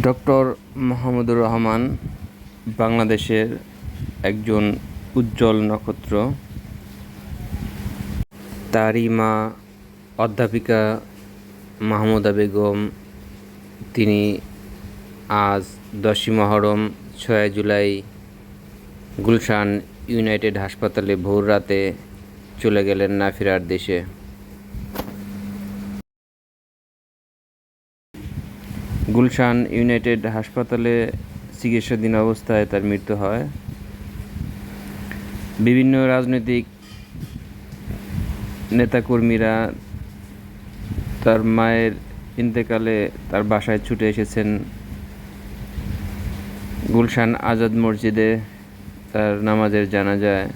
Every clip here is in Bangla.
ডক্টর মোহাম্মদুর রহমান বাংলাদেশের একজন উজ্জ্বল নক্ষত্র। তারই মা অধ্যাপিকা মাহমুদা বেগম। তিনি আজ দশই মহরম, ছয় জুলাই, গুলশান ইউনাইটেড হাসপাতালে ভোর রাতে চলে গেলেন না ফেরার দেশে। গুলশান ইউনাইটেড হাসপাতালে চিকিৎসাধীন অবস্থায় তার মৃত্যু হয়। বিভিন্ন রাজনৈতিক নেতাকর্মীরা তার মায়ের ইন্তেকালে তার বাসায় ছুটে এসেছেন। গুলশান আজাদ মসজিদে তার নামাজের জানাজায়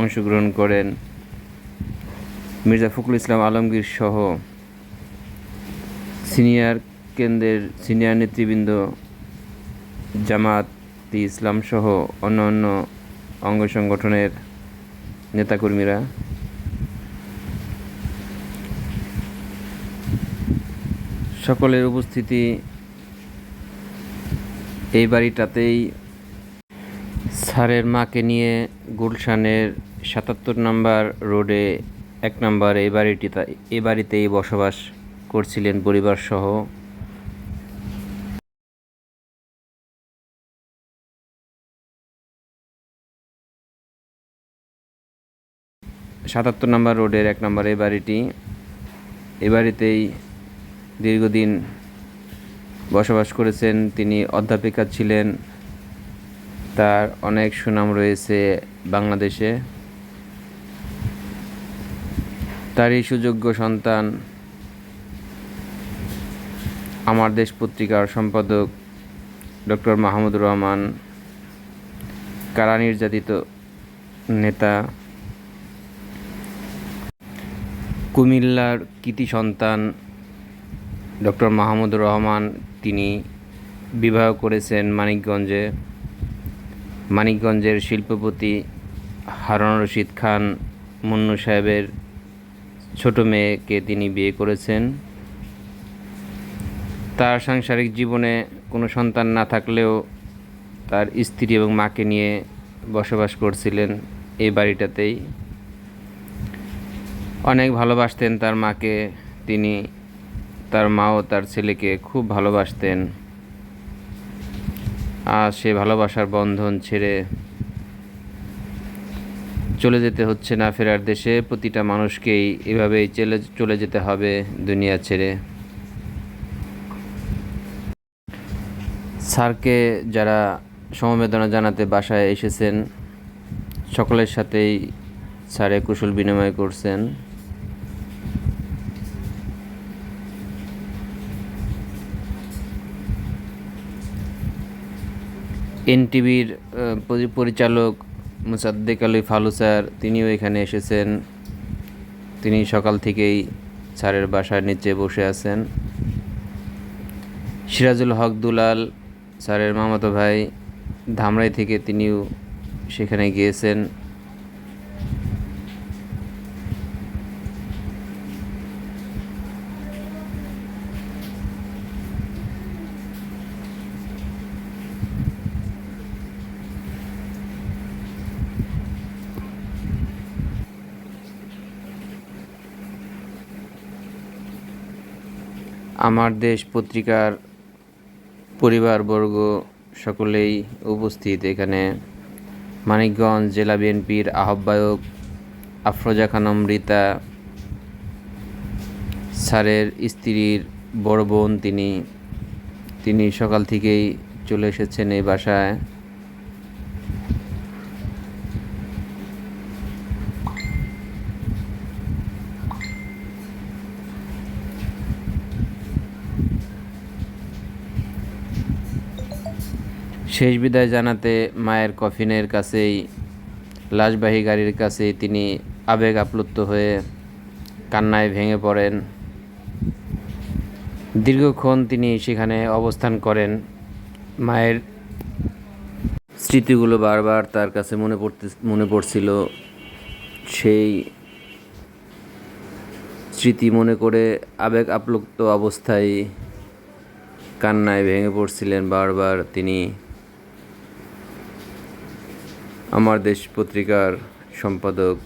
অংশগ্রহণ করেন মির্জা ফখরুল ইসলাম আলমগীর সহ সিনিয়র কেন্দ্রের সিনিয়র নেতৃবৃন্দ জামাত ইসলাম সহ অন্য অন্য অঙ্গ সংগঠনের নেতাকর্মীরা। সকলের উপস্থিতি এই বাড়িটাতেই। স্যারের মাকে নিয়ে গুলশানের সাতাত্তর নাম্বার রোডে এক নাম্বার এই বাড়িটি এই বাড়িতেই বসবাস করছিলেন পরিবার সাতাত্তর নম্বর রোডের এক নম্বর এই বাড়িটি। এ বাড়িতেই দীর্ঘদিন বসবাস করেছেন। তিনি অধ্যাপিকা ছিলেন। তার অনেক সুনাম রয়েছে বাংলাদেশে। তারই সুযোগ্য সন্তান আমার দেশ পত্রিকার সম্পাদক ডক্টর মাহমুদুর রহমান। কারা নির্যাতিত নেতা কুমিল্লার কৃতি সন্তান ডক্টর মাহমুদুর রহমান তিনি বিবাহ করেছেন মানিকগঞ্জে। মানিকগঞ্জের শিল্পপতি হারুন রশিদ খান মুন্নু সাহেবের ছোট মেয়েকে তিনি বিয়ে করেছেন। তার সাংসারিক জীবনে কোনো সন্তান না থাকলেও তার স্ত্রী এবং মাকে নিয়ে বসবাস করছিলেন এই বাড়িটাতেই। অনেক ভালোবাসতেন তার মাকে। তিনি তার মাও তার ছেলেকে খুব ভালোবাসতেন। আর সে ভালোবাসার বন্ধন ছেড়ে চলে যেতে হচ্ছে না ফেরার দেশে। প্রতিটা মানুষকেই এভাবেই চলে চলে যেতে হবে দুনিয়া ছেড়ে। স্যারকে যারা সমবেদনা জানাতে বাসায় এসেছেন, সকলের সাথেই স্যারে কুশল বিনিময় করছেন। এনটিভির পরিচালক মুসাদ্দেক আলী ফালু স্যার, তিনিও এখানে এসেছেন। তিনি সকাল থেকেই স্যারের বাসার নিচে বসে আছেন। সিরাজুল হক দুলাল স্যারের মামাতো ভাই ধামরাই থেকে তিনিও সেখানে গিয়েছেন। আমার দেশ পত্রিকার পরিবারবর্গ সকলেই উপস্থিত এখানে। মানিকগঞ্জ জেলা বিএনপির আহ্বায়ক আফরোজা খানম রীতা স্যারের স্ত্রীর বড় বোন তিনি তিনি সকাল থেকেই চলে এসেছেন এই বাসায়। শেষ বিদায় জানাতে মায়ের কফিনের কাছেই, লাশবাহী গাড়ির কাছেই তিনি আবেগ আপ্লুত হয়ে কান্নায় ভেঙে পড়েন। দীর্ঘক্ষণ তিনি সেখানে অবস্থান করেন। মায়ের স্মৃতিগুলো বারবার তার কাছে মনে পড়তে, মনে পড়ছিল। সেই স্মৃতি মনে করে আবেগ আপ্লুত অবস্থায় কান্নায় ভেঙে পড়ছিলেন বারবার তিনি। আমার দেশ পত্রিকার সম্পাদক।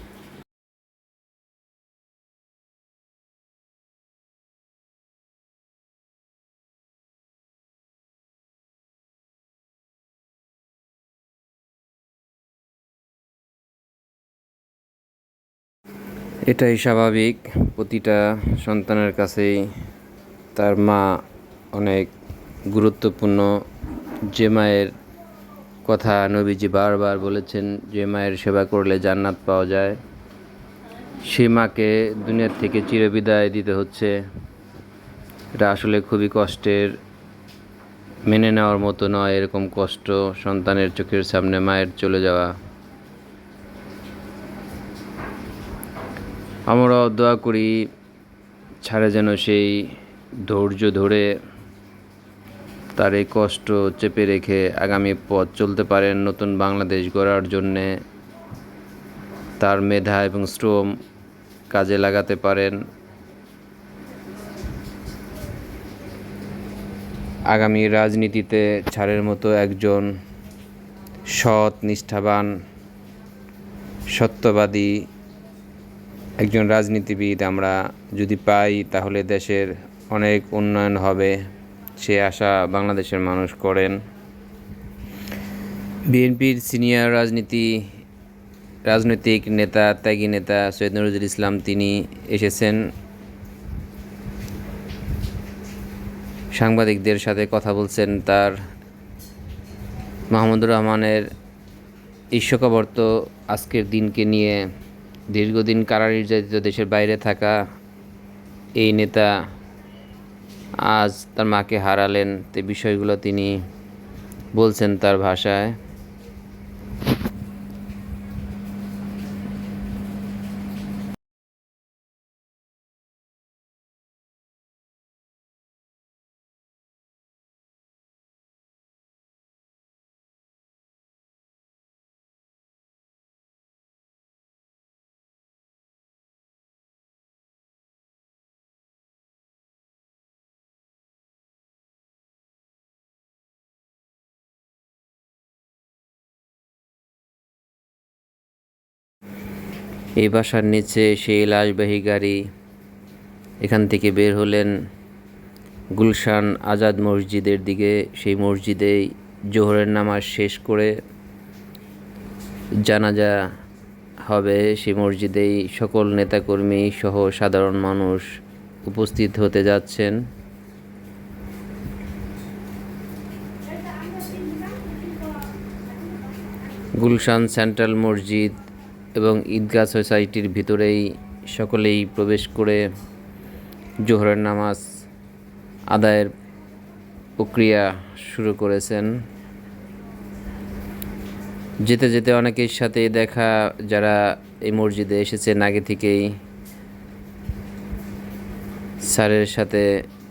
এটাই স্বাভাবিক, প্রতিটা সন্তানের কাছেই তার মা অনেক গুরুত্বপূর্ণ, যে মায়ের কথা নবীজি বারবার বলেছেন যে মায়ের সেবা করলে জান্নাত পাওয়া যায়। সে মাকে দুনিয়ার থেকে চিরবিদায় দিতে হচ্ছে। এটা আসলে খুবই কষ্টের, মেনে নেওয়ার মতো নয় এরকম কষ্ট সন্তানের চোখের সামনে মায়ের চলে যাওয়া। আমরাও দোয়া করি, ছাড়ে যেন সেই ধৈর্য ধরে তার এই কষ্ট চেপে রেখে আগামী পথ চলতে পারেন নতুন বাংলাদেশ গড়ার জন্যে। তার মেধা এবং শ্রম কাজে লাগাতে পারেন। আগামী রাজনীতিতে ছাড়ের মতো একজন সৎ, নিষ্ঠাবান, সত্যবাদী একজন রাজনীতিবিদ আমরা যদি পাই, তাহলে দেশের অনেক উন্নয়ন হবে। সে আশা বাংলাদেশের মানুষ করেন। বিএনপির সিনিয়র রাজনীতি, রাজনৈতিক নেতা, ত্যাগী নেতা সৈয়দ নজরুল ইসলাম, তিনি এসেছেন। সাংবাদিকদের সাথে কথা বলছেন তার মাহমুদুর রহমানের এই শোকাবর্ত আজকের দিনকে নিয়ে। দীর্ঘদিন কারা নির্যাতিত দেশের বাইরে থাকা এই নেতা আজ তার মাকে হারালেন তে বিষয়গুলো তিনি বলছেন তার ভাষায়। এই বাসার নিচে সেই লাশবাহী গাড়ি। এখান থেকে বের হলেন গুলশান আজাদ মসজিদের দিকে। সেই মসজিদেই জোহরের নামাজ শেষ করে জানাজা হবে। সেই মসজিদেই সকল নেতাকর্মী সহ সাধারণ মানুষ উপস্থিত হতে যাচ্ছেন। গুলশান সেন্ট্রাল মসজিদ এবং ঈদগাহ সোসাইটির ভিতরেই সকলেই প্রবেশ করে জোহরের নামাজ আদায়ের প্রক্রিয়া শুরু করেছেন। যেতে যেতে অনেকের সাথে দেখা, যারা এই মসজিদে এসেছেন আগে থেকেই, স্যারের সাথে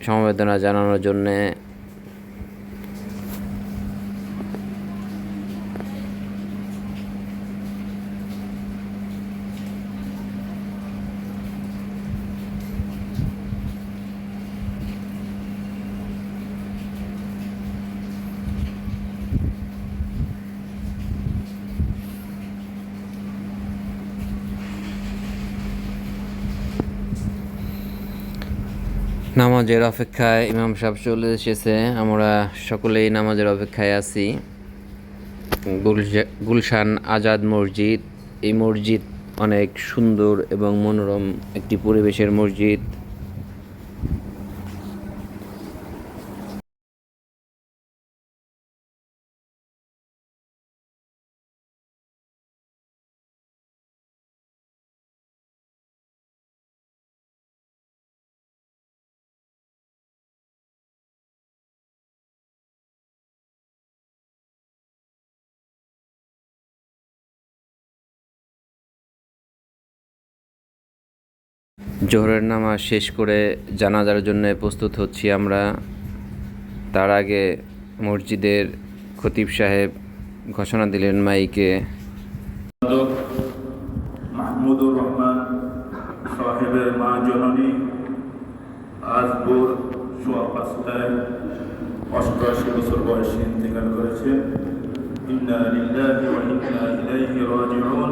সমবেদনা জানানোর জন্যে নামাজের অপেক্ষায় ইমাম সাহেব চলে এসেছে। আমরা সকলেই নামাজের অপেক্ষায় আছি। গুলশা- গুলশান আজাদ মসজিদ। এই মসজিদ অনেক সুন্দর এবং মনোরম একটি পরিবেশের মসজিদ। জোহরের নামাজ শেষ করে জানাজার জন্য প্রস্তুত হচ্ছি আমরা। তার আগে মসজিদের খতিব সাহেব ঘোষণা দিলেন মাইকে। মাহমুদুর রহমান সাহেবের মা জননী আজ ভোর সোয়া পাঁচটায় বয়সে ইন্তেকাল ওয়া ইন্না ইলাইহি রাজিউন।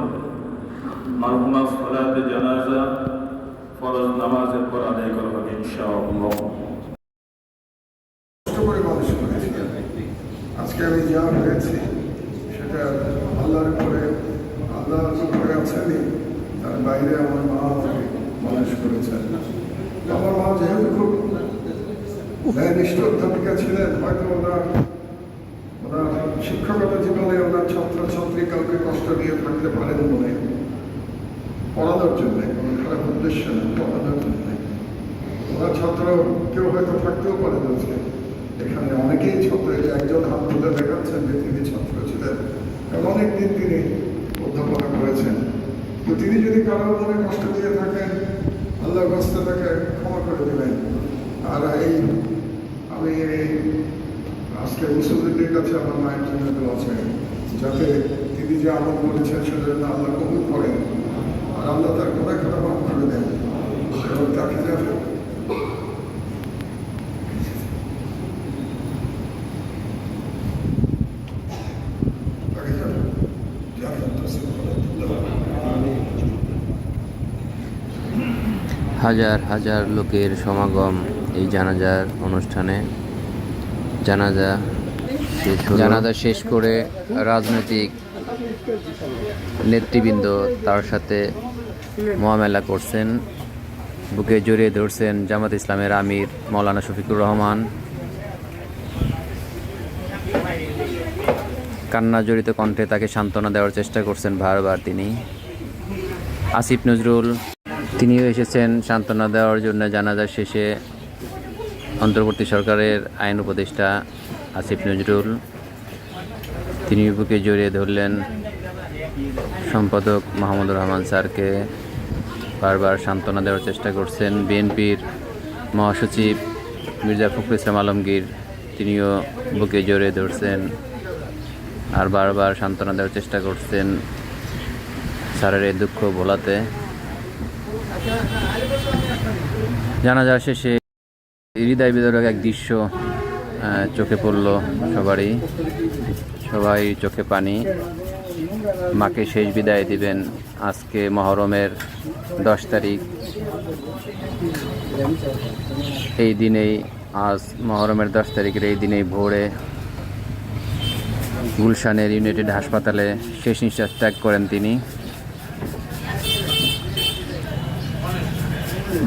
মারহুমা সালাতে জানাজা ফরজ নামাজের পর আদায় করা হবে ইনশাআল্লাহ। আজকে আমি যা হয়েছি, সেটা আল্লাহর তার বাইরে আমার মা আমাকে মানুষ করেছেন আমার মা যেহেতু খুব অধ্যাপিকা ছিলেন, হয়তো ওনার ওনার শিক্ষকতা জীবনে ওনার ছাত্র ছাত্রী কাউকে কষ্ট দিয়ে থাকতে পারেন বলে পড়ানোর জন্যে। উদ্দেশ্য না ওনার ছাত্র কেউ হয়তো থাকতেও পারে আজকে। এখানে অনেকেই ছাত্র একজন হাত তুলে দেখাচ্ছেন যে তিনি ছাত্র ছিলেন এবং অনেকদিন তিনি অধ্যাপনা করেছেন। তো তিনি যদি কারোর মনে কষ্ট দিয়ে থাকেন, আল্লাহ হস্তে তাকে ক্ষমা করে দেবেন। আর এই, আমি এই, আজকে মুসলিমদের কাছে আমার মায়ের জন্য দোয়া যাতে তিনি যে আমল করেছেন সেটা আল্লাহ কবুল করেন। আল্লাহ তার মাফ করে দেন। করেন। হাজার হাজার লোকের সমাগম এই জানাজার অনুষ্ঠানে। জানাজা জানাজা শেষ করে রাজনৈতিক নেতৃবৃন্দ তার সাথে মোয়ামেলা করছেন, বুকে জড়িয়ে ধরছেন জামাত ইসলামের আমির মৌলানা শফিকুর রহমান। কান্না জড়িত কণ্ঠে তাকে সান্ত্বনা দেওয়ার চেষ্টা করছেন বারবার তিনি। আসিফ নজরুল, তিনিও এসেছেন সান্ত্বনা দেওয়ার জন্য জানাজা শেষে। অন্তর্বর্তী সরকারের আইন উপদেষ্টা আসিফ নজরুল, তিনি বুকে জড়িয়ে ধরলেন সম্পাদক মাহমুদুর রহমান স্যারকে। বারবার সান্ত্বনা দেওয়ার চেষ্টা করছেন বিএনপির মহাসচিব মির্জা ফখরুল ইসলাম আলমগীর। তিনিও বুকে জড়িয়ে ধরছেন আর বারবার সান্ত্বনা দেওয়ার চেষ্টা করছেন স্যারের এই দুঃখ ভোলাতে। জানাজা শেষে হৃদয় বিদারক এক দৃশ্য চোখে পড়ল সবারই। সবাই চোখে পানি। মাকে শেষ বিদায় দিবেন আজকে মহরমের দশ তারিখ। এই দিনেই আজ মহরমের দশ তারিখের এই দিনেই ভোরে গুলশানের ইউনাইটেড হাসপাতালে শেষ নিঃশ্বাস ত্যাগ করেন তিনি।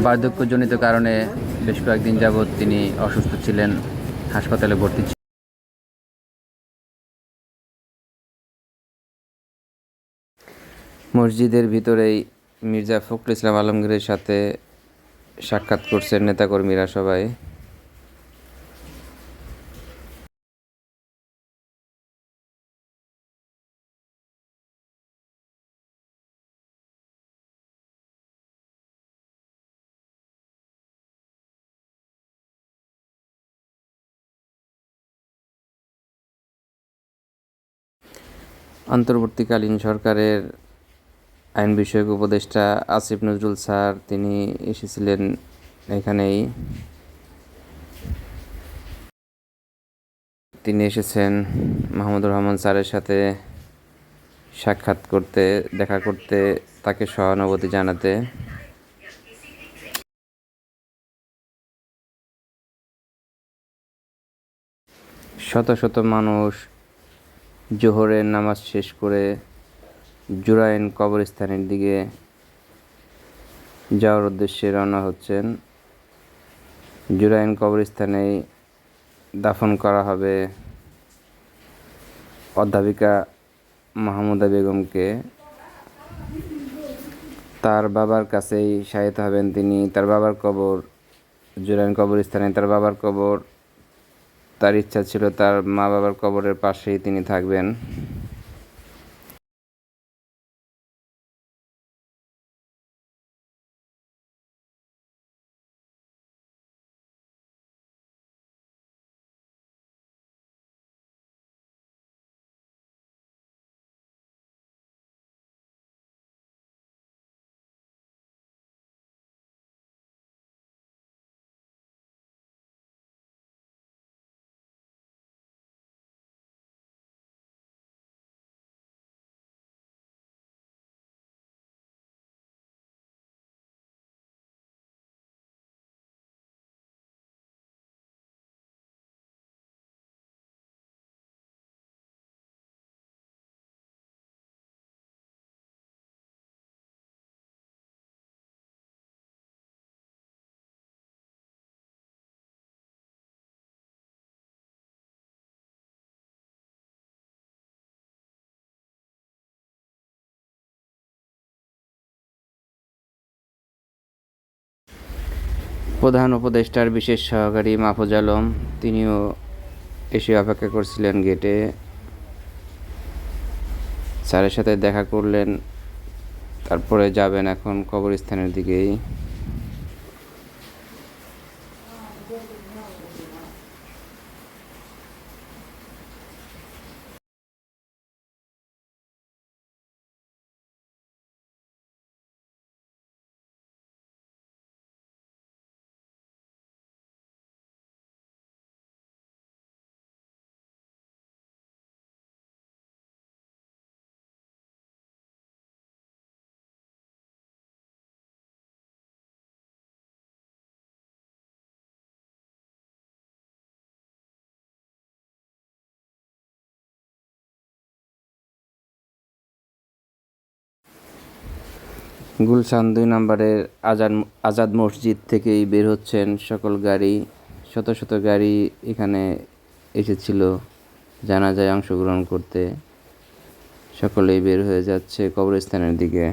বার্ধক্যজনিত কারণে বেশ কয়েকদিন যাবৎ তিনি অসুস্থ ছিলেন, হাসপাতালে ভর্তি ছিলেন। মসজিদের ভিতরেই মির্জা ফখরুল ইসলাম আলমগীরের সাথে সাক্ষাৎ করছেন নেতাকর্মীরা সবাই। অন্তর্বর্তীকালীন সরকারের আইন বিষয়ক উপদেষ্টা আসিফ নজরুল স্যার, তিনি এসেছিলেন এখানেই। তিনি এসেছেন মাহমুদুর রহমান স্যারের সাথে সাক্ষাৎ করতে, দেখা করতে, তাকে সহানুভূতি জানাতে। শত শত মানুষ জোহরের নামাজ শেষ করে জুরাইন কবরস্থানের দিকে যাওয়ার উদ্দেশ্যে রওনা হচ্ছেন। জুরাইন কবরস্থানে দাফন করা হবে অধ্যাপিকা মাহমুদা বেগমকে। তার বাবার কাছেই শায়িত হবেন তিনি। তার বাবার কবর, জুরাইন কবরস্থানে তার বাবার কবর। তার ইচ্ছা ছিল তার মা বাবার কবরের পাশেই তিনি থাকবেন। প্রধান উপদেষ্টার বিশেষ সহকারী মাহফুজ আলম, তিনিও এসে অপেক্ষা করছিলেন গেটে। স্যারের সাথে দেখা করলেন, তারপরে যাবেন এখন কবরস্থানের দিকেই। গুলশান দুই নম্বরের আজাদ আজাদ মসজিদ থেকেই বের হচ্ছেন সকল গাড়ি। শত শত গাড়ি এখানে এসেছিল। জানাজায় অংশগ্রহণ করতে সকলেই বের হয়ে যাচ্ছে কবরস্থানের দিকে।